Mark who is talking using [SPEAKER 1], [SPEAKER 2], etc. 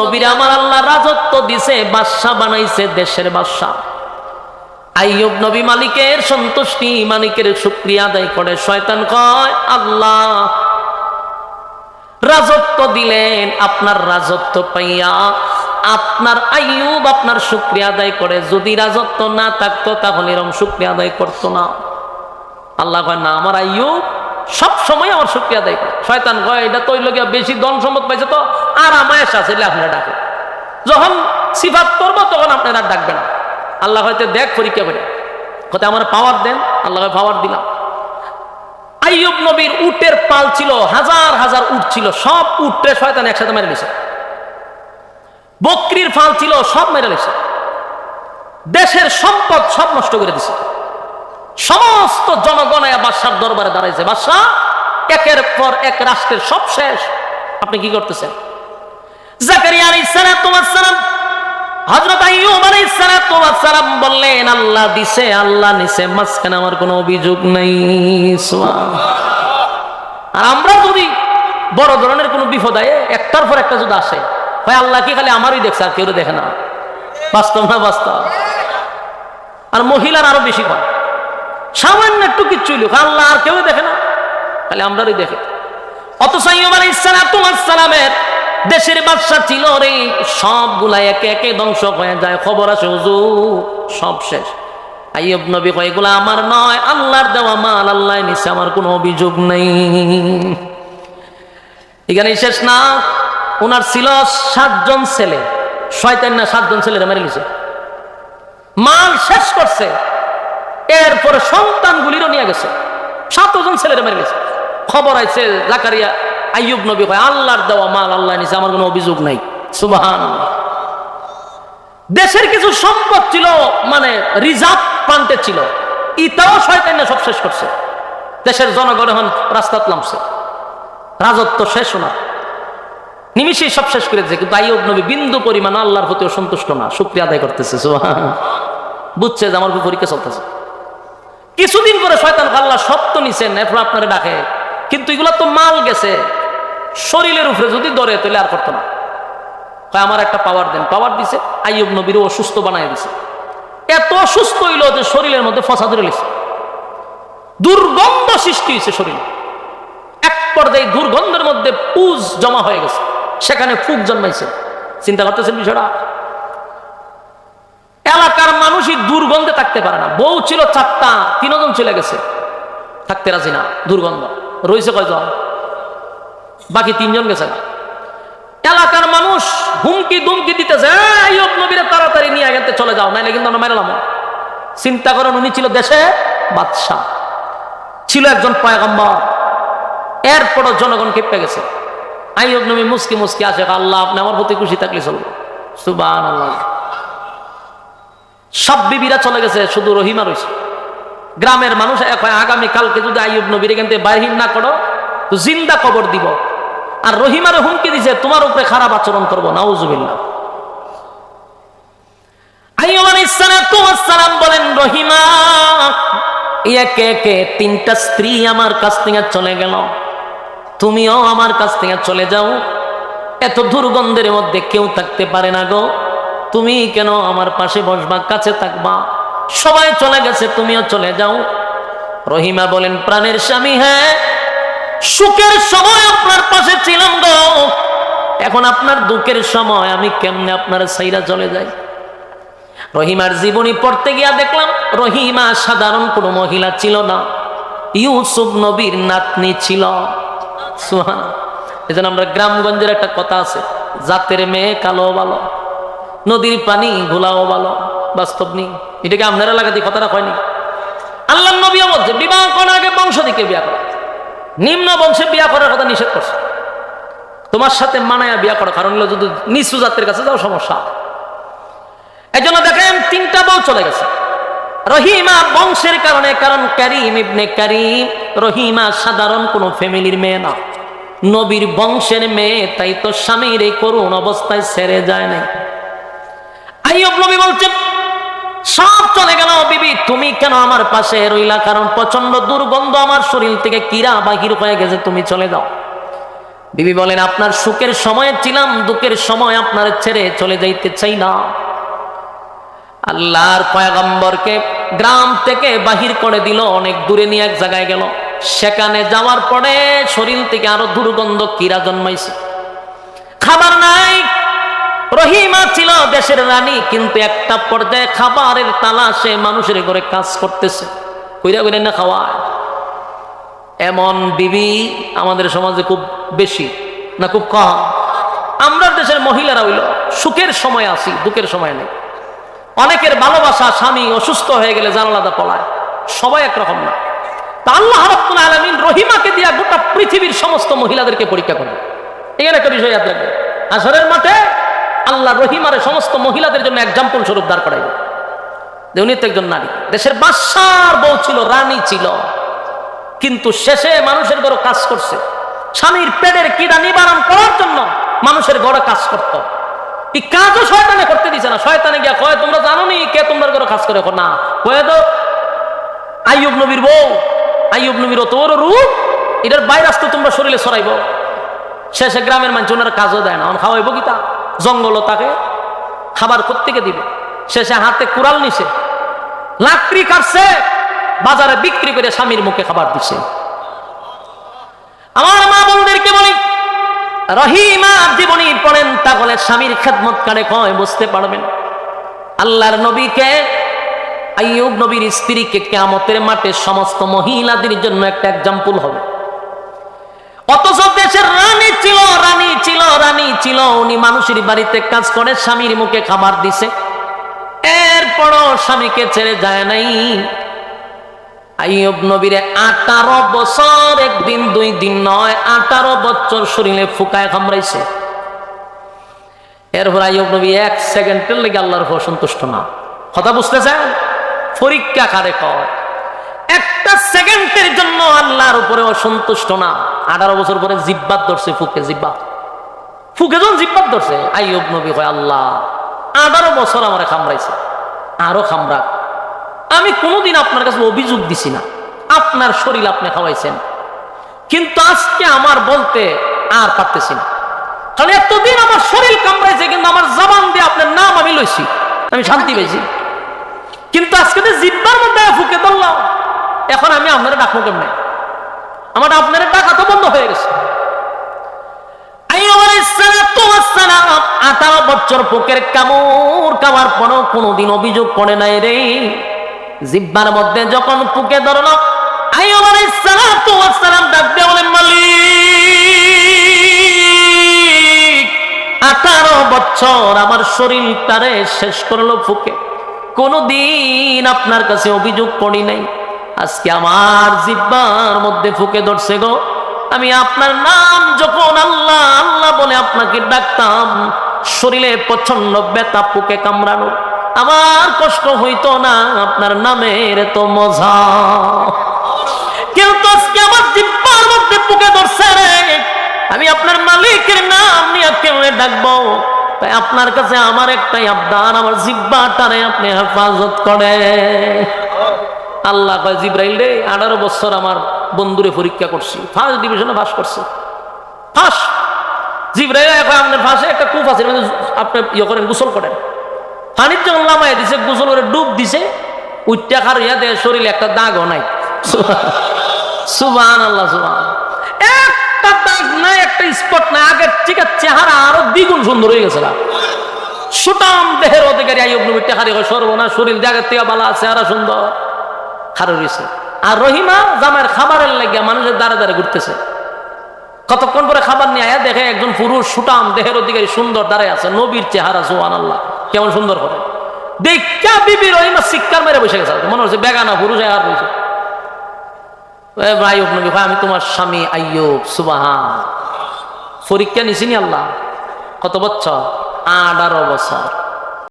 [SPEAKER 1] নবীর আমার আল্লাহ রাজত্ব দিছে বানাইছে দেশের আইয়ুব নবী মালিকের সন্তুষ্টি, মালিকের শুক্রিয়া আদায় করে। শয়তান কয়, আল্লাহ, রাজত্ব দিলেন, আপনার রাজত্ব পাইয়া আপনার আইয়ুব আপনার শুক্রিয়া আদায় করে। যদি রাজত্ব না থাকতো, তাহলে এরকম শুক্রিয়া আদায় করতো না। আল্লাহ কয়, না, আমার আইয়ুব সব সময় আমার শুক্রিয়া করে। শয়তান কয়, এটা তো ওই বেশি ধন সম্পদ পাইছে তো? আর আমায় আছে আপনারা ডাকে যখন সিফাত করব, তখন আপনারা আর ডাকবেন না। আল্লাহ হয়তো দেখ, পরীক্ষা করে। কত আমার পাওয়ার দেন, আল্লাহ পাওয়ার দিলাম। আইয়ুব নবীর উটের পাল ছিল, হাজার হাজার উট ছিল, সব উটে শয়তান একসাথে মেরে নিছে। বকরির ফাল ছিল, সব মেরে নিছে। দেশের সম্পদ সব নষ্ট করে দিছে। সমস্ত জনগণে বাদশার দরবারে দাঁড়াইছে। বাদশাহ, একের পর এক রাষ্ট্রের সব শেষ। আপনি কি করতেছেন? আমার কোনো অভিযোগ। আর যদি বড় ধরনের কোনো বিপদ একটার পর একটা যদি আসে, হয় আল্লাহ কি খালি আমারই দেখছে আর কেউ দেখে না? বাস্তব না বাস্তব? আর মহিলার আরও বেশি হয়। সামান্য একটু কিচ্ছু লোক আল্লাহ আর কেউ দেখে না? খালি আমরারই দেখে। সালাতু ওয়াস সালামের দেশের বাদশা ছিল রে, সবগুলা একে একে ধ্বংস হয়ে যায়। খবর আছে সব শেষ। আইয়ুব কয়, এগুলা আমার নয়, আল্লাহর দেওয়া মাল আল্লাহ নিছে আমার কোনো অভিযোগ নেই। এখানে শেষ না। ওনার ছিল সাতজন ছেলে। শয়তান না সাতজন ছেলেরা মেরে নিছে মাল শেষ করছে। এরপরে সন্তানগুলিরও নিয়ে গেছে। সাতজন ছেলেরা মেরে গেছে। খবর আছে জাকারিয়া, আইয়ুব নবী কয়, আল্লাহর দেওয়া মাল আল্লাহ নিছে, আমার কোনো অভিযোগ নাই। সুবাহান দেশের কিছু সম্পদ ছিল মানে রিজার্ভ প্রান্তে ছিল। ইটাও শয়তান সব শেষ করছে। দেশের জনগণ এখন রাস্তাত নামছে। রাজত্ব শেষ না। নিমিশেই সব শেষ করেছে কিন্তু আইয়ুব নবী বিন্দু পরিমাণ আল্লাহর প্রতিও সন্তুষ্ট না। শুক্রিয়া আদায় করতেছে বুঝছে যে আমার পরীক্ষা চলতেছে। কিছুদিন পরে শয়তান আল্লাহ সত্য নিছেন, এরপর আপনারা ডাকে। কিন্তু এগুলা তো মাল গেছে। শরীরের উপরে যদি দরে তাহলে আর করতো না। আমার একটা পাওয়ার দেন। পাওয়ার দিছে, আইয়ুব নবীর অসুস্থ বানায় দিছে। এত অসুস্থ হইল যে শরীরের মধ্যে ফসা ধরে লিছে দুর্গন্ধ সৃষ্টি হয়েছে শরীরে। এক পর্যায়ে দুর্গন্ধের মধ্যে পুজ জমা হয়ে গেছে। সেখানে ফুক জন্মাইছে। চিন্তা করতেছেন বিষয়টা এলাকার মানুষই দুর্গন্ধে থাকতে পারে না। বউ ছিল চারটা, তিনজন চলে গেছে। থাকতে রাজি না, দুর্গন্ধ। রয়েছে কয়জন? বাকি তিনজন গেছে এলাকার মানুষ হুমকি দুমকি দিতেছে তাড়াতাড়ি নিয়ে গেতে চলে যাও, নাইলে কিন্তু আমরা মেরালাম চিন্তা করেন উনি ছিল দেশে বাদশাহ। ছিল একজন পয়গম্বর। এরপরও জনগণ কেঁপে গেছে। আইয়ুব নবী মুসকি মুসকি আসে, আল্লাহ আপনি আমার প্রতি খুশি থাকলে চলবো। সুবান আল্লাহ সব বিবিরা চলে গেছে, শুধু রহিমা রয়েছে। গ্রামের মানুষ এক হয়, আগামী কালকে যদি আইয়ুব নবীর এখান থেকে বাহির না করো, তো জিন্দা কবর দিব। আর রহিমারে হুমকি দিছে, তোমার উপরে খারাপ আচরণ করব সালাম বলেন, রহিমা, একে একে তিনটা স্ত্রী আমার কাছ থেকে চলে গেল। তুমিও আমার কাছ থেকে চলে যাও। এত দুর্গন্ধের মধ্যে কেউ থাকতে পারে না গো। তুমি কেন আমার পাশে বসবা, কাছে থাকবা? সবাই চলে গেছে, তুমিও চলে যাও। রহিমা বলেন, প্রাণের স্বামী হ্যাঁ সুখের সময় আপনার পাশে ছিলাম গো। এখন আপনার দুঃখের সময়, আমি কেমনে আপনার সাইরা চলে যাই? রহিমার জীবনী পড়তে গিয়া দেখলাম, রহিমা সাধারণ কোনো মহিলা ছিল না। ইউসুফ নবীর নাতনি ছিল। সুহান এজন্য আমরা গ্রামগঞ্জের একটা কথা আছে, জাতের মেয়ে কালো ভালো নদীর পানি ঘোলাও ভালো বাস্তব নেই। এটাকে আপনারা লাগাতে কথাটা হয়নি আল্লাহ নবীও বলছে, বিবাহ করার আগে বংশ দিকে বিয়া করা। নিম্ন বংশে বিয়া করার কথা নিষেধ করছে। তোমার সাথে মানায়া বিয়া করো, কারণ হলো যদি নিচু জাতের কাছে যাও সমস্যা। এই জন্য দেখেন, তিনটা বউ চলে গেছে। রহিমা বংশের কারণে, কারণ করিম ইবনে করিম, রহিমা সাধারণ কোনো ফ্যামিলির মেয়ে না। নবীর বংশের মেয়ে, তাই তো স্বামীর এই করুণ অবস্থায় সেরে যায় নাই। আইয়ুব নবী বলছে, সব চলে গেল বিবি, তুমি কেন আমার পাশে রইলা? কারণ প্রচণ্ড দুর্গন্ধ আমার শরীর থেকে কিরা বাহির হয়ে গেছে, তুমি চলে যাও। বিবি বলেন, আপনার সুখের সময়ে ছিলাম, দুঃখের সময় আপনার ছেড়ে চলে যাইতে চাই না। আল্লাহর পয়গম্বরকে গ্রাম থেকে বাহির করে দিল, অনেক দূরে নিয়ে এক জায়গায় গেল। সেখানে যাওয়ার পরে শরীর থেকে আরও দুর্গন্ধ কিরা জন্মাইছে। খাবার নাই রহিমা ছিল দেশের রানী, কিন্তু একটা পর্যায়ে খাবারের তালাশে মানুষের ঘরে কাজ করতেছে। কইরা কইরা না খাওয়ায়। এমন বিবি আমাদের সমাজে খুব বেশি, না খুব কম। আমরা দেশের মহিলারা হইল, সুখের সময় আসি দুঃখের সময় নেই। অনেকের ভালোবাসা স্বামী অসুস্থ হয়ে গেলে জানালাদা পলায়। সবাই একরকম না। তা আল্লাহ রাব্বুল আলামিন রহিমাকে দিয়া গোটা পৃথিবীর সমস্ত মহিলাদেরকে পরীক্ষা করবে এখানে একটা বিষয় ইয়াদ আসরের মাঠে আল্লাহ রহিমারে সমস্ত মহিলাদের জন্য এক্সাম্পল স্বরূপ দাঁড় করাইবে যে উনি তো একজন নারী। দেশের বাদশার বউ ছিল, রানী ছিল। কিন্তু শেষে মানুষের ঘরে কাজ করছে। স্বামীর পেটের কিডা নিবারণ করার জন্য মানুষের ঘরে কাজ করত। এই কাজও শয়তানে করতে দিছে না। শয়তানে গিয়া কয়, তোমরা জানো নি কে তোমরা ঘরে কাজ করে না। কয়ে তো আইয়ুব নবীর বউ। আইয়ুব নবীর বড় রূপ। এটার বাইরে আসতে তোমরা শরীরে সরাইব শেষে গ্রামের মানুষ ওনারা কাজও দেয় না। খাওয়াইব কি তা? জঙ্গলও তাকে খাবার কোত্থেকে দিবে? শেষে হাতে কুড়াল নিছে। লাকড়ি কাটছে, বাজারে বিক্রি করে স্বামীর মুখে খাবার দিছে। আমার মা বোনদেরকে বলি, রহিমা জীবনী পড়েন তাহলে স্বামীর খেদমত কারে কয় বুঝতে পারবেন? আল্লাহর নবীকে, আইয়ুব নবীর স্ত্রীকে কেয়ামতের মাঠে সমস্ত মহিলাদের জন্য একটা এক্সাম্পল হবে। অথচ দেশের রানী ছিল রানী ছিল রানী ছিল। উনি মানুষের বাড়িতে কাজ করে, স্বামীর মুখে খাবার দিছে। এরপরও স্বামীকে ছেড়ে যায় নাই। আঠারো বছর, একদিন, দুই দিন নয়, আঠারো বছর শরীরে ফুকায় এরপর এক না। বুঝতেছেন? পরীক্ষা কারে কয়? একটা সেকেন্ডের জন্য আল্লাহর উপরে অসন্তুষ্ট না। আঠারো বছর পরে জিব্বাত ধরছে ফুকে, জিব্বা। ফুকে যখন জিব্বাত ধরছে, আইয়ুব নবী কয়, আল্লাহ, আঠারো বছর আমার খামড়াইছে, আরও খামড়া আমি কোনোদিন আপনার কাছে অভিযোগ দিছি না। আপনার শরীর আপনি খাওয়াইছেন। কিন্তু আজকে আমার বলতে আর পারতেছি না। কারণ এতদিন আমার শরীর কামড়াইছে, কিন্তু আমার জবান দিয়ে আপনার নাম আমি লইছি। আমি শান্তি পেয়েছি কিন্তু আজকে জিব্বার মধ্যে ফুকে ধরলাম এখন আমি আপনারা ডাকবো কেমনে? আমার আপনার ডাকা তো বন্ধ হয়ে গেছে। আঠারো বছর পোকের কামড় খাওয়ার পরও কোনোদিন অভিযোগ করে নাই রে। জিব্বার মধ্যে যখন ধরল আইসালাম ডাকতে বলেন, মালিক আমার শেষ করল ফুকে কোনদিন আপনার কাছে অভিযোগ করি নাই। আজকে আমার জিব্বার মধ্যে ফুকে ধরছে গো। আমি আপনার নাম যখন আল্লাহ আল্লাহ বলে আপনাকে ডাকতাম, শরীরে প্রচণ্ড ব্যথা পুকে কামড়ানো। আমার কষ্ট হইতো না, আপনার নামের তো মজা। কেউ তো আজকে আমার জিব্বার মধ্যে পুকে ধরছে রে। আমি আপনার মালিকের নাম নিয়ে কেউ ডাকবো? তাই আপনার কাছে আমার একটাই আবদান আমার জিব্বাটারে আপনি হেফাজত করে আল্লাহ কয়, জিব্রাইল রে, আঠারো বছর আমার বন্ধুরে পরীক্ষা করছি। ফার্স্ট ডিভিশনে পাস করছে। ফার্স্ট জিব্রাইল এখন আপনার ফাঁসে একটা কূপ আছে আপনি ইয়ে করেন, গোসল করেন। পানির যখন লামাই দিছে, গোসল করে ডুব দিছে। উইটা খার ইয়া দেয় শরীরে একটা দাগও নাই। সুবান আল্লাহ সুবান একটা দাগ নাই, একটা স্পট নাই, আগের ঠিক আছে চেহারা আরও দ্বিগুণ সুন্দর হয়ে গেছে সুটাম দেহের অধিকারী আইব নবী টেকারি সর্বনা শরীর জায়গার থেকে বালা চেহারা সুন্দর। খারো রয়েছে। আর রহিমা জামার খাবারের লাগিয়া মানুষের দ্বারে দ্বারা ঘুরতেছে। কতক্ষণ পরে খাবার নিয়ে আয়া দেখে একজন পুরুষ সুটাম দেহের অধিকারী সুন্দর দাঁড়ায় আছে। নবীর চেহারা সোহান আল্লাহ কেমন সুন্দর হবে। দেখা বিবি রহিমা শিক্ষার মেরে বসে গেছে। মনে হচ্ছে বেগানা পুরুষ আর রয়েছে। ভাই নবী, ভাই, আমি তোমার স্বামী। আইয়ুব সুবাহান। পরীক্ষা নিছিনি আল্লাহ। কত বছর? আঠারো বছর।